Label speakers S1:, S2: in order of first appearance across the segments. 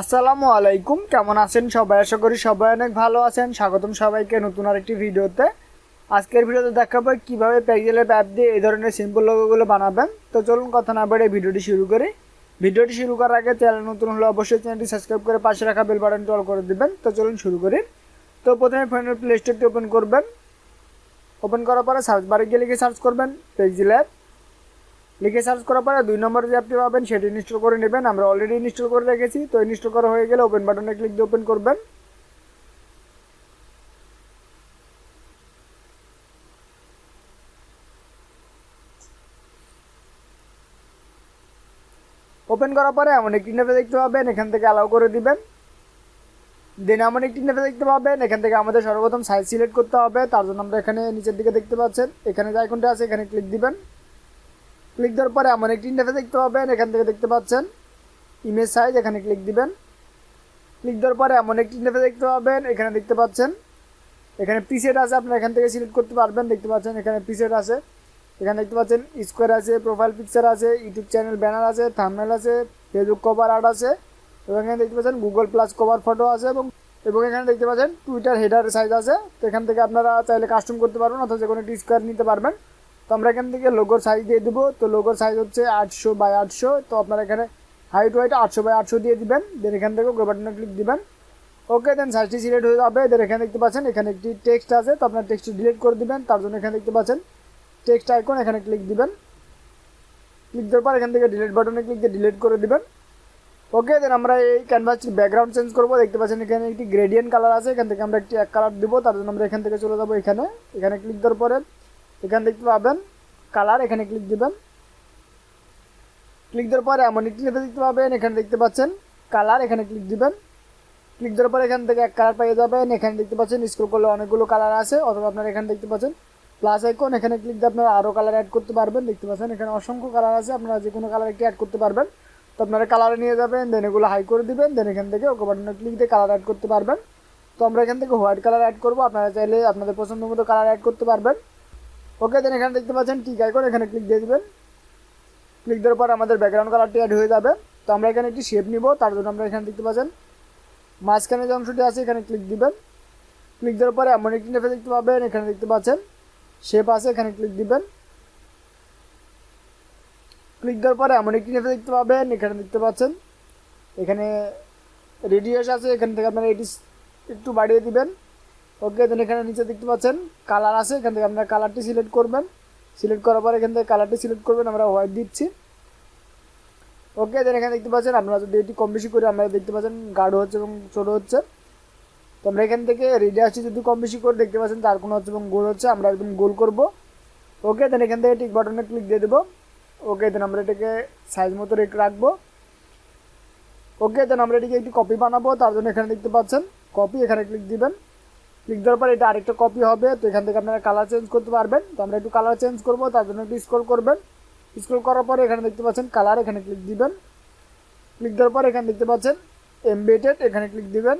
S1: আসসালামু আলাইকুম, কেমন আছেন সবাই? আশা করি সবাই অনেক ভালো আছেন। স্বাগতম সবাইকে নতুন আরেকটি ভিডিওতে। আজকের ভিডিওতে দেখাবো কীভাবে প্যাকেজেলের অ্যাপ দিয়ে এই ধরনের সিম্পল লোগোগুলো বানাবেন। তো চলুন কথা না বেড়ে ভিডিওটি শুরু করি। ভিডিওটি শুরু করার আগে চ্যানেল নতুন হলে অবশ্যই চ্যানেলটি সাবস্ক্রাইব করে পাশে রাখা বেল বাটনটি অল করে দিবেন। তো চলুন শুরু করি। তো প্রথমে ফোনের প্লে স্টোরটি ওপেন করবেন। ওপেন করার পরে সার্চ বারে গিয়ে লিখে সার্চ করবেন পেজিল অ্যাপ লিখে সার্চ করার পরে দুই নম্বর যে অ্যাপটি পাবেন, সেটি ইনস্টল করে নেবেন। আমরা অলরেডি ইনস্টল করে রেখেছি, তো ইনস্টল করা হয়ে গেলে ওপেন বাটনে ক্লিক দিয়ে ওপেন করবেন। ওপেন করার পরে এমন একটি নেপে দেখতে পাবেন, এখান থেকে অ্যালাউ করে দিবেন। দেন এমন একটি নেপে দেখতে পাবেন, এখান থেকে আমাদের সর্বপ্রথম সাইজ সিলেক্ট করতে হবে। তার জন্য আমরা এখানে নিচের দিকে দেখতে পাচ্ছেন, এখানে যে আইকনটা আছে, এখানে ক্লিক দিবেন। ক্লিক দেওয়ার পরে এমন একটি ইন্টারফেস দেখতে পাবেন, এখান থেকে দেখতে পাচ্ছেন। ইমেজ সাইজ এখানে ক্লিক দিবেন। ক্লিক দেওয়ার পরে এমন একটি ইন্টারফেস দেখতে পাবেন, এখানে দেখতে পাচ্ছেন। এখানে পিসেট আছে, আপনারা এখান থেকে সিলেক্ট করতে পারবেন। দেখতে পাচ্ছেন, এখানে পিসেট আছে। এখানে দেখতে পাচ্ছেন স্কোয়ার আছে প্রোফাইল পিকচার আছে ইউটিউব চ্যানেল ব্যানার আছে থামমেল আছে ফেসবুক কভার আর্ট আছে। এবং এখানে দেখতে পাচ্ছেন গুগল প্লাস কভার ফটো আছে এবং এবং এখানে দেখতে পাচ্ছেন টুইটার হেডার সাইজ আছে। তো এখান থেকে আপনারা চাইলে কাস্টম করতে পারবেন, অথবা যে কোনো একটি স্কোয়ার নিতে পারবেন। আমরা এখান থেকে লোগোর সাইজ দিয়ে দেবো। তো লোগোর সাইজ হচ্ছে আটশো বাই আটশো। তো আপনারা এখানে হাইট ওয়াইট আটশো বাই আটশো দিয়ে দিবেন। দেন এখান থেকে ওকে বাটনে ক্লিক দিবেন। ওকে দেন সাইজটি সিলেক্ট হয়ে যাবে। দেন এখানে দেখতে পাচ্ছেন, এখানে একটি টেক্সট আছে। তো আপনার টেক্সটটি ডিলিট করে দিবেন। তার জন্য এখানে দেখতে পাচ্ছেন টেক্সট আইকন এখানে ক্লিক দিবেন। ক্লিক দেওয়ার পর এখান থেকে ডিলিট বাটনে ক্লিক দিয়ে ডিলিট করে দিবেন। ওকে দেন আমরা এই ক্যানভাসটির ব্যাকগ্রাউন্ড চেঞ্জ করব। দেখতে পাচ্ছেন, এখানে একটি গ্রেডিয়েন্ট কালার আছে। এখান থেকে আমরা একটি এক কালার দিব। তার জন্য আমরা এখান থেকে চলে যাব এখানে। এখানে ক্লিক দেওয়ার পরে এখানে দেখতে পাবেন কালার এখানে ক্লিক দিবেন। ক্লিক দেওয়ার পরে এমন একটি লেখা দেখতে পাবেন, এখানে দেখতে পাচ্ছেন কালার এখানে ক্লিক দিবেন। ক্লিক দেওয়ার পরে এখান থেকে এক কালার পেয়ে যাবেন, এখানে দেখতে পাচ্ছেন স্ক্রল করলে অনেকগুলো কালার আছে, অথবা আপনারা এখানে দেখতে পাচ্ছেন প্লাস আইকন এখানে ক্লিক দিয়ে আপনারা আরও কালার অ্যাড করতে পারবেন। দেখতে পাচ্ছেন, এখানে অসংখ্য কালার আছে, আপনারা যে কোনো কালার একটি অ্যাড করতে পারবেন। তো আপনারা কালারে নিয়ে যাবেন দেন এগুলো হাই করে দিবেন দেন এখান থেকে ওকে বাটনে ক্লিক দিয়ে কালার অ্যাড করতে পারবেন। তো আমরা এখান থেকে হোয়াইট কালার অ্যাড করব, আপনারা চাইলে আপনাদের পছন্দ মতো কালার অ্যাড করতে পারবেন। ওকে দেন এখানে দেখতে পাচ্ছেন টিক আইকন এখানে ক্লিক দিয়ে দিবেন। ক্লিক দেওয়ার পর আমাদের ব্যাকগ্রাউন্ড কালারটি অ্যাড হয়ে যাবে। তো আমরা এখানে একটি শেপ নিব, তার জন্য আমরা এখানে দেখতে পাচ্ছেন মাঝখানে যে অংশটি আছে, এখানে ক্লিক দিবেন। ক্লিক দেওয়ার পরে এমন একটি নেফে দেখতে পাবেন, এখানে দেখতে পাচ্ছেন শেপ আছে, এখানে ক্লিক দিবেন। ক্লিক দেওয়ার পরে এমন একটি নেফে দেখতে পাবেন, এখানে দেখতে পাচ্ছেন এখানে রেডিয়াস আছে, এখান থেকে আপনারা এটি একটু বাড়িয়ে দিবেন। ওকে দেন এখানে নিচে দেখতে পাচ্ছেন কালার আছে, এখান থেকে আপনারা কালারটি সিলেক্ট করবেন। সিলেক্ট করার পর এখান থেকে কালারটি সিলেক্ট করবেন, আমরা হোয়াইট দিচ্ছি। ওকে দেন এখানে দেখতে পাচ্ছেন আপনারা যদি এটি কম বেশি করে, আমরা দেখতে পাচ্ছেন গাঢ় হচ্ছে এবং ছোটো হচ্ছে। তো আমরা এখান থেকে রেডিয়াসটি যদি কম বেশি করে, দেখতে পাচ্ছেন তার কোনো হচ্ছে এবং গোল হচ্ছে, আমরা একদম গোল করব। ওকে দেন এখান থেকে টিক বাটনে ক্লিক দিয়ে দেবো। ওকে দেন আমরা এটাকে সাইজ মতো রেখে রাখব। ওকে দেন আমরা এটিকে একটি কপি বানাবো, তার জন্য এখানে দেখতে পাচ্ছেন কপি এখানে ক্লিক দিবেন। ক্লিক দেওয়ার পর এটা আরেকটা কপি হবে। তো এখান থেকে আপনারা কালার চেঞ্জ করতে পারবেন। তো আমরা একটু কালার চেঞ্জ করব, তার জন্য একটু স্ক্রল করবেন। স্ক্রল করার পরে এখানে দেখতে পাচ্ছেন কালার এখানে ক্লিক দিবেন। ক্লিক দেওয়ার পর এখানে দেখতে পাচ্ছেন এমবেটেড এখানে ক্লিক দিবেন।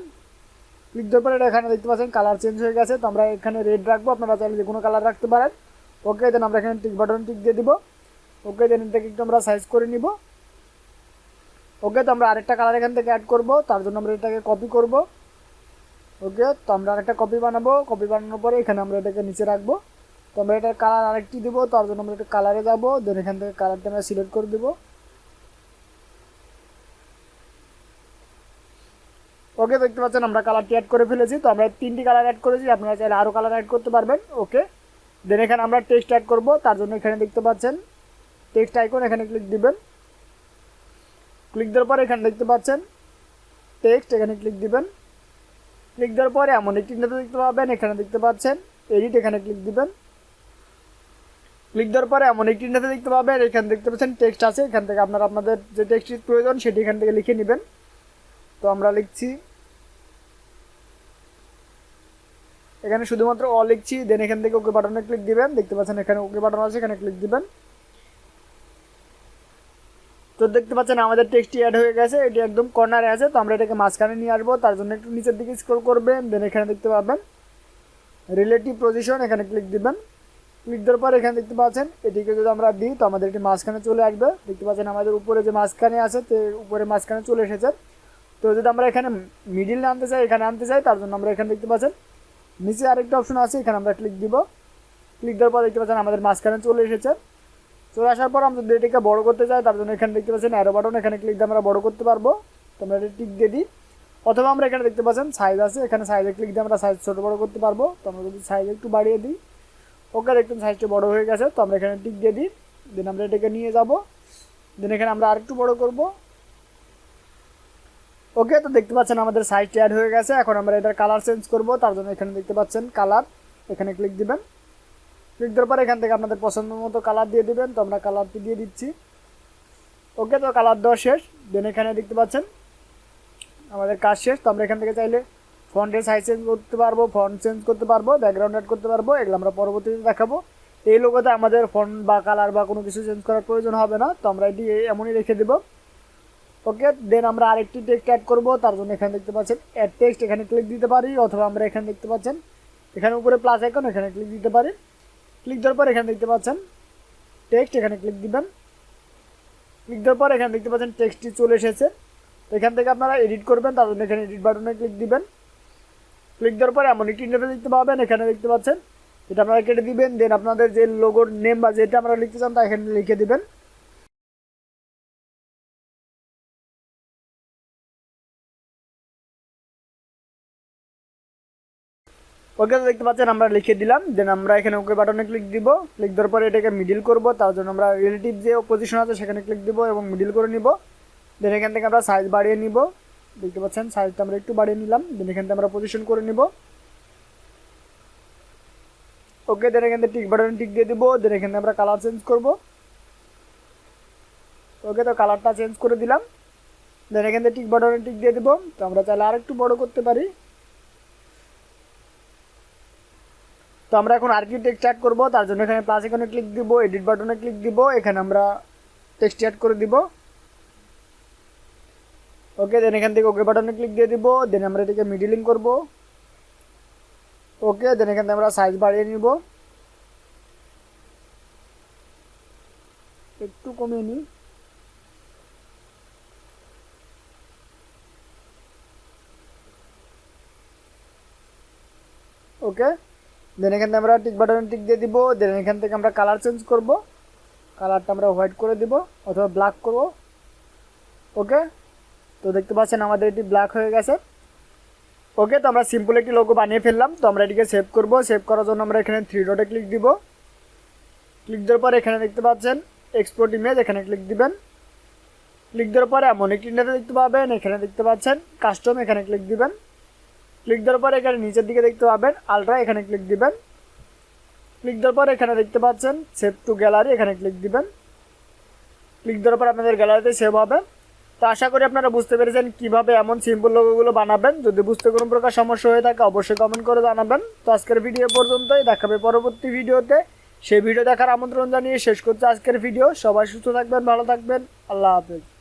S1: ক্লিক দেওয়ার পরে এখানে দেখতে পাচ্ছেন কালার চেঞ্জ হয়ে গেছে। তো আমরা এখানে রেড রাখব। আপনারা চাইলে যে কোনো কালার রাখতে পারেন। ওকে দেন আমরা এখানে টিক বাটন টিক দিয়ে দিব। ওকে দেন এটাকে একটু আমরা সাইজ করে নিব। ওকে তো আমরা আরেকটা কালার এখান থেকে অ্যাড করব। তার জন্য আমরা এটাকে কপি করব। ওকে, তো আমরা আরেকটা কপি বানাবো। কপি বানানোর পরে এখানে আমরা এটাকে নিচে রাখব। তো আমরা এটার কালার আরেকটি দিব, তার জন্য আমরা একটা কালারে যাব। দেন এখান থেকে কালারটা আমরা সিলেক্ট করে দেবো। ওকে, দেখতে পাচ্ছেন আমরা কালারটি অ্যাড করে ফেলেছি। তো আমরা তিনটি কালার অ্যাড করেছি, আপনারা চাইলে আরও কালার অ্যাড করতে পারবেন। ওকে দেন এখানে আমরা টেক্সট অ্যাড করব, তার জন্য এখানে দেখতে পাচ্ছেন টেক্সট আইকন এখানে ক্লিক দিবেন। ক্লিক দেওয়ার পরে এখানে দেখতে পাচ্ছেন টেক্সট এখানে ক্লিক দিবেন। ক্লিক দেওয়ার পরে এমন একটি নেতা দেখতে পাবেন, এখানে দেখতে পাচ্ছেন এডিট এখানে ক্লিক দিবেন। ক্লিক দেওয়ার পরে এমন একটি নেতা দেখতে পাবেন, এখানে দেখতে পাচ্ছেন টেক্সট আছে, এখান থেকে আপনারা আপনাদের যে টেক্সটির প্রয়োজন সেটি এখান থেকে লিখে নেবেন। তো আমরা লিখছি, এখানে শুধুমাত্র অ লিখছি দেন এখান থেকে ওকে বাটনে ক্লিক দিবেন, দেখতে পাচ্ছেন এখানে ওকে বাটন আছে, এখানে ক্লিক দিবেন। তো দেখতে পাচ্ছেন, আমাদের টেক্সটি অ্যাড হয়ে গেছে, এটি একদম কর্নারে আছে, তো আমরা এটাকে মাঝখানে নিয়ে আসব, তার জন্য একটু নিচের দিকে স্ক্রল করবেন দেন এখানে দেখতে পাবেন রিলেটিভ পজিশন এখানে ক্লিক দিবেন ক্লিক দেওয়ার পর এখানে দেখতে পাচ্ছেন, এটিকে যদি আমরা দিই, তো আমাদের এটি মাঝখানে চলে আসবে, দেখতে পাচ্ছেন আমাদের উপরে যে মাঝখানে আছে, তো উপরে মাঝখানে চলে এসেছে, তো যদি আমরা এখানে মিডিল আনতে চাই, এখানে আনতে চাই, তার জন্য আমরা এখানে দেখতে পাচ্ছেন, নিচে আরেকটা অপশন আছে, এখানে আমরা ক্লিক দিব ক্লিক দেওয়ার পর দেখতে পাচ্ছেন আমাদের মাঝখানে চলে এসেছে চলে আসার পর আমরা যদি এটাকে বড় করতে চাই, তার জন্য এখানে দেখতে পাচ্ছেন অ্যারো বাটন এখানে ক্লিক দিয়ে আমরা বড় করতে পারব। তো আমরা এটা টিক দিয়ে দিই। অথবা আমরা এখানে দেখতে পাচ্ছেন সাইজ আছে, এখানে সাইজে ক্লিক দিয়ে আমরা সাইজ ছোটো বড় করতে পারব। তো আমরা যদি সাইজ একটু বাড়িয়ে দিই। ওকে দেখতেন সাইজটা বড় হয়ে গেছে, তো আমরা এখানে টিক দিয়ে দিই। দেন আমরা এটাকে নিয়ে যাব। দেন এখানে আমরা আরেকটু বড় করব। ওকে তো দেখতে পাচ্ছেন আমাদের সাইজটা অ্যাড হয়ে গেছে। এখন আমরা এটার কালার চেঞ্জ করব। তার জন্য এখানে দেখতে পাচ্ছেন কালার এখানে ক্লিক দিবেন। ক্লিক দেওয়ার পর এখান থেকে আপনাদের পছন্দ মতো কালার দিয়ে দিবেন। তো আমরা কালারটি দিয়ে দিচ্ছি। ওকে তো কালার দেওয়া শেষ। দেন এখানে দেখতে পাচ্ছেন, আমাদের কাজ শেষ। তো আমরা এখান থেকে চাইলে ফন্টের সাইজ চেঞ্জ করতে পারব ফন্ট চেঞ্জ করতে পারব ব্যাকগ্রাউন্ড অ্যাড করতে পারব। এগুলো আমরা পরবর্তীতে দেখাবো। এই লোগোতে আমাদের ফন্ট বা কালার বা কোনো কিছু চেঞ্জ করার প্রয়োজন হবে না। তো আমরা এটি এমনই রেখে দেবো। ওকে দেন আমরা আরেকটি টেক্সট অ্যাড করব। তার জন্য এখানে দেখতে পাচ্ছেন অ্যাড টেক্সট এখানে ক্লিক দিতে পারি। অথবা আমরা এখানে দেখতে পাচ্ছেন, এখানে উপরে প্লাস আইকন এখানে ক্লিক দিতে পারি। ক্লিক দেওয়ার পর এখানে দেখতে পাচ্ছেন টেক্সট এখানে ক্লিক দিবেন। ক্লিক দেওয়ার পর এখানে দেখতে পাচ্ছেন টেক্সটটি চলে এসেছে। তো এখান থেকে আপনারা এডিট করবেন, তার জন্য এখানে এডিট বাটনে ক্লিক দিবেন। ক্লিক দেওয়ার পর এমন একটি ইন্টারফেস দেখতে পাবেন, এখানে দেখতে পাচ্ছেন। এটা আপনারা কেটে দিবেন দেন আপনাদের যে লোগোর নেম বা যেটা আমরা লিখতে চান তা এখানে লিখে দিবেন। ওকে দেখতে পাচ্ছেন, আমরা লিখে দিলাম দেন আমরা এখানে ওকে বাটনে ক্লিক দিব ক্লিক দেওয়ার পরে এটাকে মিডিল করব, তার জন্য আমরা রিলেটিভ যে পজিশন আছে সেখানে ক্লিক দিব এবং মিডিল করে নিব। দেন এখান থেকে আমরা সাইজ বাড়িয়ে নিব। দেখতে পাচ্ছেন সাইজটা আমরা একটু বাড়িয়ে নিলাম দেন এখান থেকে আমরা পজিশন করে নিব। ওকে দেন এখান থেকে টিক বাটনে টিক দিয়ে দিব দেন এখানে আমরা কালার চেঞ্জ করব। ওকে তো কালারটা চেঞ্জ করে দিলাম। দেন এখান থেকে টিক বাটনে টিক দিয়ে দিব। তো আমরা চাইলে আর একটু বড় করতে পারি। তো আমরা এখন আর্কিটেক্ট অ্যাড করব, তার জন্য এখানে প্লাস এখানে ক্লিক দিব এডিট বাটনে ক্লিক দিব, এখানে আমরা টেক্সট অ্যাড করে দিব। ওকে দেন এখান থেকে ওকে বাটনে ক্লিক দিয়ে দিব দেন আমরা এটাকে মিডিলিং করব। ওকে দেন এখান থেকে আমরা সাইজ বাড়িয়ে নিব। একটু কমিয়ে নিই। ওকে দেন এখান থেকে আমরা টিক বাটনে টিক দিয়ে দিব। দেন এখান থেকে আমরা কালার চেঞ্জ করব। কালারটা আমরা হোয়াইট করে দিব অথবা ব্ল্যাক করব। ওকে তো দেখতে পাচ্ছেন আমাদের এটি ব্ল্যাক হয়ে গেছে। ওকে তো আমরা সিম্পল একটি লোগো বানিয়ে ফেললাম। তো আমরা এটিকে সেভ করব। সেভ করার জন্য আমরা এখানে থ্রি ডটে ক্লিক দিব। ক্লিক দেওয়ার পর এখানে দেখতে পাচ্ছেন এক্সপোর্ট ইমেজ এখানে ক্লিক দিবেন। ক্লিক দেওয়ার পরে এমন একটি দেখতে পাবেন। এখানে দেখতে পাচ্ছেন কাস্টম এখানে ক্লিক দিবেন। ক্লিক দেওয়ার পরে এখানে নিচের দিকে দেখতে পাবেন আলট্রা, এখানে ক্লিক দিবেন। ক্লিক দেওয়ার পর এখানে দেখতে পাচ্ছেন সেভ টু গ্যালারি, এখানে ক্লিক দিবেন। ক্লিক দেওয়ার পর আপনাদের গ্যালারিতে সেভ হবে। তো আশা করি আপনারা বুঝতে পেরেছেন কীভাবে এমন সিম্পল লোগোগুলো বানাবেন। যদি বুঝতে কোনো প্রকার সমস্যা হয়ে থাকে, অবশ্যই কমেন্ট করে জানাবেন। তো আজকের ভিডিও পর্যন্তই। দেখাবে পরবর্তী ভিডিওতে সেই ভিডিও দেখার আমন্ত্রণ জানিয়ে শেষ করছে আজকের ভিডিও সবাই সুস্থ থাকবেন, ভালো থাকবেন। আল্লাহ হাফেজ।